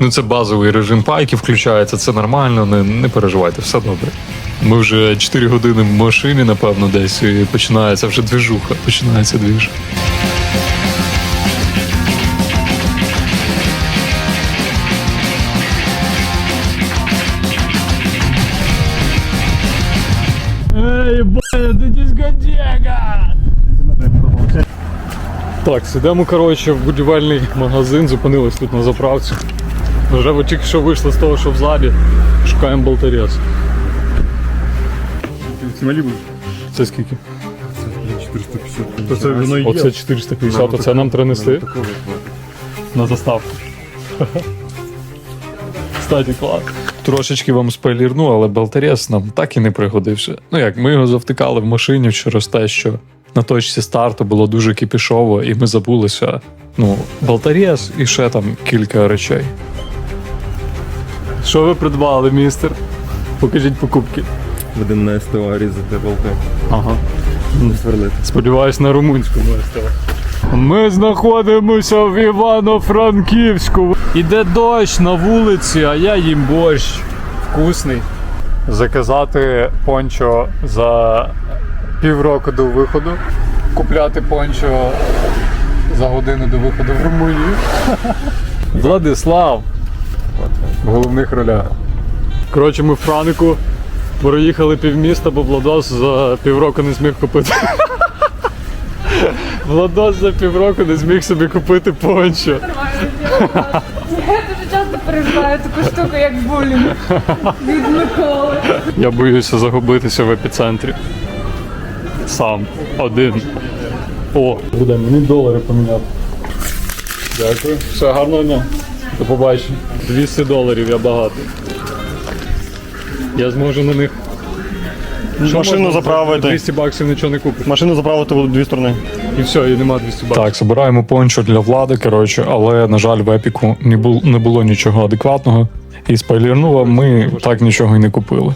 Ну, це базовий режим пайки включається, це нормально, не, не переживайте, все добре. Ми вже 4 години в машині, напевно, десь, і починається вже двіжуха, починається двіж. Ей, Боня, ти дискотека! Так, сидимо, коротше, в будівельний магазин, зупинились тут на заправці. Вже ви тільки що вийшли з того, що в залі. Шукаємо болтарець. Смолі буде? Це скільки? 450. То це воно і є. Оце 450, оце нам треба нести на заставку. Кстати, клас. Трошечки вам спойлерну, але болтарес нам так і не пригодився. Ну як, ми його завтикали в машині через те, що на точці старту було дуже кипішово, і ми забулися. Ну, болтарес і ще там кілька речей. Що ви придбали, містер? Покажіть покупки. Будемо на СТО різати болти. Ага. Не Сверлити. Сподіваюсь, на румунському СТО. Ми знаходимося в Івано-Франківську. Іде дощ на вулиці, а я їм борщ. Вкусний. Заказати пончо за півроку до виходу. Купляти пончо за годину до виходу в Румунію. Владислав. В головних ролях. Коротше, ми в Франику проїхали півміста, бо Владос за півроку не зміг купити. Владос за півроку не зміг собі купити пончо. Я дуже часто переживаю таку штуку, як булінг від Миколи. Я боюся загубитися в епіцентрі. Сам. Один. О, буде мені долари поміняти. Дякую. Все, гарного дня. До побачення. 200 доларів я багато. Я зможу на них. Що Машину можна заправити. 200 баксів нічого не купиш. Машину заправити в дві сторони. І все, і нема 200 баксів. Так, збираємо пончо для влади, коротше, але, на жаль, в епіку не було, не було нічого адекватного. І спойлернула, ми так нічого і не купили.